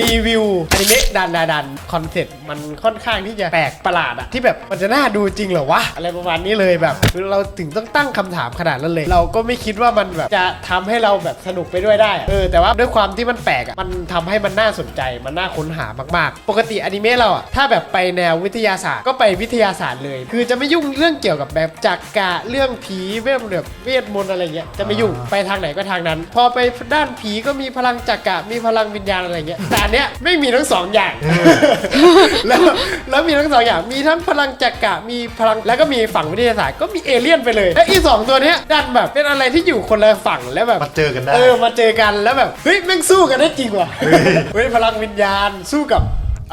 รีวิวอนิเมะดันดาดันคอนเซ็ปต์มันค่อนข้างที่จะแปลกประหลาดอะที่แบบมันจะน่าดูจริงเหรอวะ อะไรประมาณนี้เลยแบบคือเราถึงต้องตั้งคำถามขนาดนั้นเลย เราก็ไม่คิดว่ามันแบบจะทำให้เราแบบสนุกไปด้วยได้เออแต่ว่าด้วยความที่มันแปลกอะมันทำให้มันน่าสนใจมันน่าค้นหามากๆ ปกติอนิเมะเราอะถ้าแบบไปแนววิทยาศาสตร์ก็ไปวิทยาศาสตร์เลย คือจะไม่ยุ่งเรื่องเกี่ยวกับแบบจักกะเรื่องผีเวทแบบเวทมนต์อะไรเงี้ยจะไม่ยุ่งไปทางไหนก็ทางนั้น พอไปด้านผีก็มีพลังจักกะมีพลังวิญญาณอะไรเงี้ยแต่อันเนี้ยไม่มีทั้งสองอย่าง แล้วแล้วมีทั้งสองอย่าง มีทั้งพลังจักกะมีพลังแล้วก็มีฝั่งวิทยาศาสตร์ก็มีเอเลี่ยนไปเลยและอีสองตัวเนี้ยดันแบบเป็นอะไรที่อยู่คนละฝั่งแล้วแบบมาเจอกันได้ เออมาเจอกันแล้วแบบเฮ้ยแม่งสู้กันได้จริงว่ะเฮ้ยพลังวิญญาณสู้กับ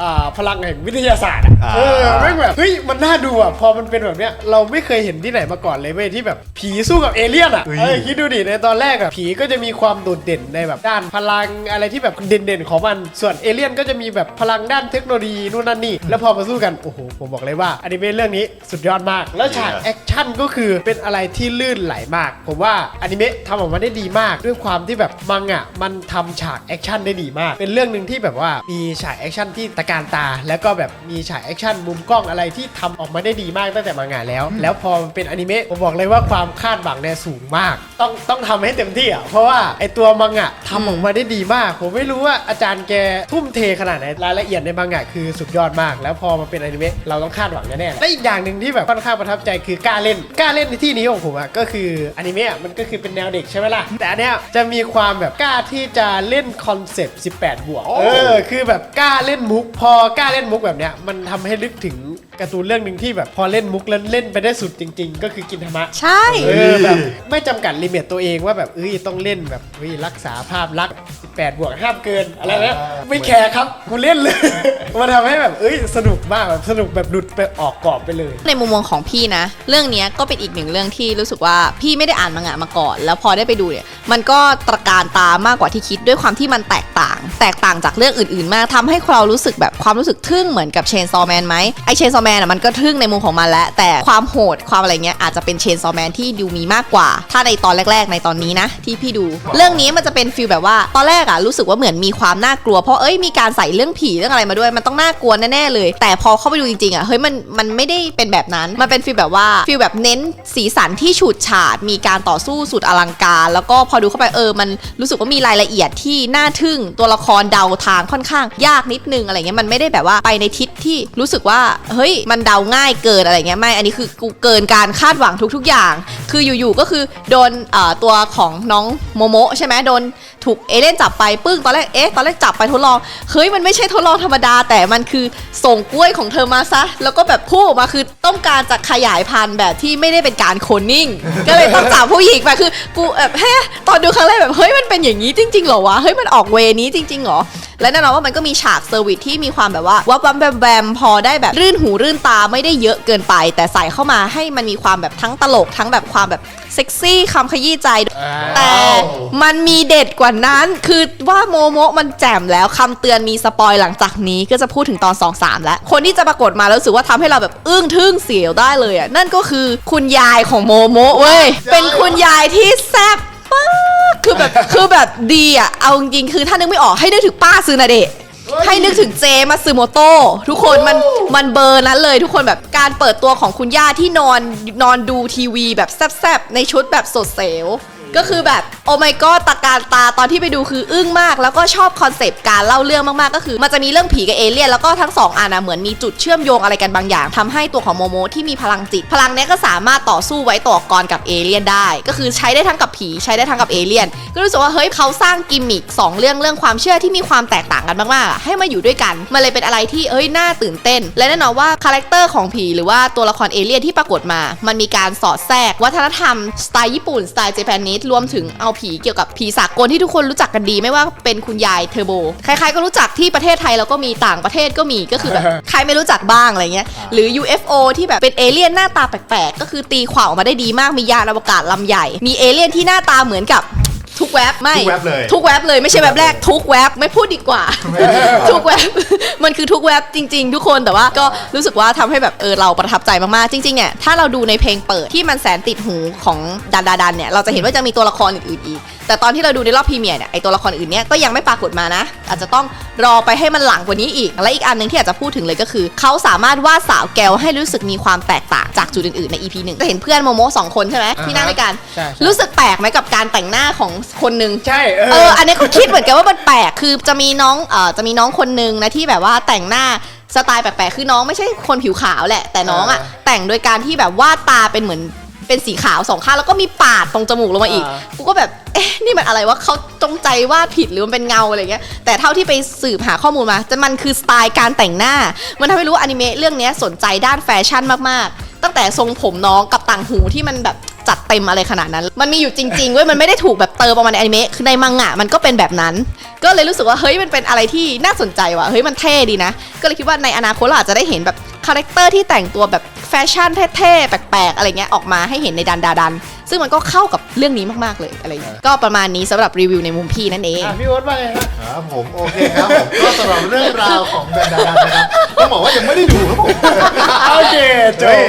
อ่าพลังแห่งวิทยาศาสตร์อะอ่า เออแม่งแบบเฮ้ยมันน่าดูอะพอมันเป็นแบบเนี้ยเราไม่เคยเห็นที่ไหนมาก่อนเลยเว้ยที่แบบผีสู้กับเอเลี่ยนอะเออคิดดูดิในตอนแรกอะผีก็จะมีความโดดเด่นในแบบด้านพลังอะไรที่แบบเด่นๆของมันส่วนเอเลี่ยนก็จะมีแบบพลังด้านเทคโนโลยีนู่นนั่นนี่แล้วพอมาสู้กันโอ้โหผมบอกเลยว่าอนิเมะเรื่องนี้สุดยอดมาก แล้วฉากแอคชั่นก็คือเป็นอะไรที่ลื่นไหลมาก ผมว่าอนิเมะทำออกมาได้ดีมาก ด้วยความที่แบบมังอะมันทำฉากแอคชั่นได้ดีมาก เป็นเรื่องหนึ่งที่แบบว่ามีฉากแอคชั่นที่ตะการตา แล้วก็แบบมีฉากแอคชั่นมุมกล้องอะไรที่ทำออกมาได้ดีมากตั้งแต่มังงะแล้ว แล้วพอมันเป็นอนิเมะผมบอกเลยว่าความคาดหวังเนี่ยสูงมาก ต้องต้องทำให้เต็มที่อะเพราะว่าไอตัวมังงะทำออกมาได้ดีมาก ผมไม่รู้ว่าอาจารย์แกทุ่มเทขนาดไหนรายละเอียดในมังงะคือสุดยอดมาก แล้วพอมาเป็นอนิเมะเราต้องคาดหวังแน่ๆและอีกอย่างหนึ่งที่แบบค่อนข้างประทับใจคือกล้าเล่นกล้าเล่นในที่นี้ของผมอะก็คืออนิเมะอะมันก็คือเป็นแนวเด็กใช่ไหมล่ะแต่อันเนี้ยจะมีความแบบกล้าที่จะเล่นคอนเซปต์18 บวกเออคือแบบกล้าเล่นมุกพอกล้าเล่นมุกแบบเนี้ยมันทำให้นึกถึง การ์ตูนเรื่องหนึ่งที่แบบพอเล่นมุกแล้วเล่นไปได้สุดจริง ๆ ก็คือกินธรรมะ ใช่ เออแบบไม่จำกัดลิมิตตัวเองว่าแบบเอ้ยต้องเล่นแบบเฮ้ยรักษาภาพลักษณ์18 บวกห้ามเกินอะไรนะอ่าไม่แคร์ครับกูเล่นเลย มันทำให้แบบเอ้ยสนุกมากแบบสนุกแบบหลุดไปออกกรอบไปเลย ในมุมมองของพี่นะ เรื่องเนี้ยก็เป็นอีกหนึ่งเรื่องที่รู้สึกว่าพี่ไม่ได้อ่านมังงะมาก่อน แล้วพอได้ไปดูเนี่ย มันก็ตระการตามากกว่าที่คิดด้วยความที่มันแตกต่าง แตกต่างจากเรื่องอื่น ๆ มากทำให้เรารู้สึกแบบความรู้สึกทึ่งเหมือนกับเชนซอแมนไหมไอเชนซอแมนอะมันก็ทึ่งในมุมของมันแล้ว แต่ความโหดความอะไรเงี้ยอาจจะเป็นเชนซอแมนที่ดูมีมากกว่า ถ้าในตอนแรก ๆ ในตอนนี้นะที่พี่ดู เรื่องนี้มันจะเป็นฟีลแบบว่าตอนแรกอะรู้สึกว่าเหมือนมีความน่ากลัวเพราะเอ้ยมีการใส่เรื่องผีเรื่องอะไรมาด้วยมันต้องน่ากลัวแน่ๆเลย แต่พอเข้าไปดูจริงๆอะเฮ้ยมันมันไม่ได้เป็นแบบนั้นมันเป็นฟีลแบบว่าฟีลแบบเน้นสีสันที่ฉูดฉาดมีการต่อสู้สุดอลังการ แล้วก็พอดูเข้าไปเออมันรู้สึกว่ามีรายละเอียดที่น่าทึ่งตัวละครเดาทางค่อนข้าง ยากนิดนึงอะไรเงี้ยมันไม่ได้แบบว่าไปในทิศที่รู้สึกว่าเฮ้ยมันเดาง่ายเกินอะไรเงี้ยไม่ อันนี้คือกูเกินการคาดหวังทุกๆอย่าง คืออยู่ๆก็คือโดนตัวของน้องโมโมะใช่ไหมโดน ถูกเอเลนจับไปปึ้งตอนแรกเอ๊ะตอนแรกจับไปทดลองเฮ้ยมันไม่ใช่ทดลองธรรมดา แต่มันคือส่งกล้วยของเธอมาซะ แล้วก็แบบพูดมาคือต้องการจะขยายพันธุ์แบบที่ไม่ได้เป็นการโคลนนิ่ง ก็เลยต้องจับผู้หญิงไปคือกูแบบเฮ้ยตอนดูครั้งแรกแบบเฮ้ยมันเป็นอย่างนี้จริงๆเหรอวะเฮ้ยมันออกเวนี้จริงๆเหรอและแน่นอนว่ามันก็มีฉากเซอร์วิสที่มีความแบบว่าวับวับแวมแวมพอได้แบบรื่นหูรื่นตาไม่ได้เยอะเกินไป แต่ใส่เข้ามาให้มันมีความแบบทั้งตลกทั้งแบบความแบบ เซ็กซี่คำขยี้ใจ แต่มันมีเด็ดกว่านั้น คือว่าโมโมะมันแจ่มแล้วคำเตือนมีสปอยหลังจากนี้ก็จะพูดถึงตอน 2 3 แล้ว คนที่จะปรากฏมาแล้วรู้สึกว่าทำให้เราแบบอึ้งทึ่งเสียวได้เลยอะนั่นก็คือคุณยายของโมโมะเว้ย เป็นคุณยายที่แซ่บมากคือแบบคือแบบดีอะเอาจริงๆคือถ้านึกไม่ออกให้นึกถึงป้าซือนาเดะ ให้นึกถึงเจมาซึโมโตะทุกคนมันมันเบอร์นั้นเลยทุกคนแบบการเปิดตัวของคุณย่าที่นอนนอนดูทีวีแบบแซบๆในชุดแบบสดเซล ก็คือแบบโอ้ my god ตาการตาตอนที่ไปดูคืออึ้งมาก แล้วก็ชอบคอนเซปต์การเล่าเรื่องมากๆ ก็คือ มันจะมีเรื่องผีกับเอเลี่ยนแล้วก็ทั้งสองอันนะเหมือนมีจุดเชื่อมโยงอะไรกันบางอย่างทำให้ตัวของโมโมที่มีพลังจิต พลังเนี้ยก็สามารถต่อสู้ไว้ต่อกรกับเอเลี่ยนได้ ก็คือใช้ได้ทั้งกับผีใช้ได้ทั้งกับเอเลี่ยนก็รู้สึกว่าเฮ้ยเขาสร้างกิมมิคสองเรื่องเรื่องความเชื่อที่มีความแตกต่างกันมากๆอะให้มาอยู่ด้วยกันมันเลยเป็นอะไรที่เอ้ยน่าตื่นเต้น และแน่นอนว่าคาแรคเตอร์ของผีหรือว่าตัวละครเอเลี่ยนที่ปรากฏมา มันมีการสอดแทรกวัฒนธรรมสไตล์ญี่ปุ่นสไตล์เจแปนิสรวมถึงเอาผีเกี่ยวกับผีสากลที่ทุกคนรู้จักกันดีไม่ว่าเป็นคุณยายเทอร์โบใครๆก็รู้จักที่ประเทศไทยแล้วก็มีต่างประเทศก็มีก็คือแบบใครไม่รู้จักบ้างอะไรเงี้ยหรือ UFO ที่แบบเป็นเอเลี่ยนหน้าตาแปลกๆก็คือตีความออกมาได้ดีมากมียานอวกาศลำใหญ่ มีเอเลี่ยนที่หน้าตาเหมือนกับ ทุกแว็บไม่ทุกแว็บเลยทุกแว็บเลยไม่ใช่แว็บแรกทุกแว็บไม่พูดดีกว่า ทุกแว็บมันคือทุกแว็บจริง ๆ ทุกคนแต่ว่าก็รู้สึกว่าทำให้แบบเออเราประทับใจมากๆจริงๆเนี่ยถ้าเราดูในเพลงเปิดที่มันแสนติดหูของดันดาดันเนี่ยเราจะเห็นว่าจะมีตัวละครอื่นๆอีก แต่ตอนที่เราดูในรอบพรีเมียร์เนี่ยไอตัวละครอื่นเนี่ยก็ยังไม่ปรากฏมานะ อาจจะต้องรอไปให้มันหลังกว่านี้อีก และอีกอันหนึ่งที่อยากจะพูดถึงเลยก็คือ เขาสามารถวาดสาวแกวให้รู้สึกมีความแตกต่างจากจุดอื่นๆใน EP หนึ่งจะเห็นเพื่อนโมโมสองคนใช่ไหมที่นั่งด้วยกัน ใช่ใช่ รู้สึกแปลกไหมกับการแต่งหน้าของคนหนึ่ง ใช่เอเออ อ อันนี้ก็คิดเหมือนกันว่ามันแปลก คือจะมีน้อง เอ่อ จะมีน้องคนนึงนะที่แบบว่าแต่งหน้าสไตล์แปลกๆ คือน้องไม่ใช่คนผิวขาวแหละ แต่น้องอะอ่าแต่งโดยการที่แบบวาดตาเป็นเหมือน เป็นสีขาวสองข้างแล้วก็มีปาดตรงจมูกลงมาอีก อ่า กูก็แบบเอ๊ะนี่มันอะไรวะเขาจงใจวาดผิดหรือมันเป็นเงาอะไรเงี้ยแต่เท่าที่ไปสืบหาข้อมูลมาจะมันคือสไตล์การแต่งหน้า มันทำให้รู้ว่าอนิเมะเรื่องเนี้ยสนใจด้านแฟชั่นมากๆ ตั้งแต่ทรงผมน้องกับต่างหูที่มันแบบจัดเต็มอะไรขนาดนั้น มันมีอยู่จริงๆเว้ยมันไม่ได้ถูกแบบเติมออกมาในอนิเมะคือในมังงะมันก็เป็นแบบนั้น ก็เลยรู้สึกว่าเฮ้ยมันเป็นอะไรที่น่าสนใจว่ะเฮ้ยมันเท่ดีนะ ก็เลยคิดว่าในอนาคตเราอาจจะได้เห็นแบบคาแรคเตอร์ที่แต่งตัวแบบ แฟชั่นเท่ๆ แปลกๆ อะไรเงี้ยออกมาให้เห็นในดันดาดัน ซึ่งมันก็เข้ากับเรื่องนี้มากๆเลยอะไรเงี้ยก็ประมาณนี้สำหรับรีวิวในมุมพี่นั่นเอง อะพี่โอ๊ตว่าไงฮะครับผมโอเคครับผมก็สำหรับเรื่องราวของแบนดานะครับต้องบอกว่ายังไม่ได้ดูครับผม โอเคจเฮ้บย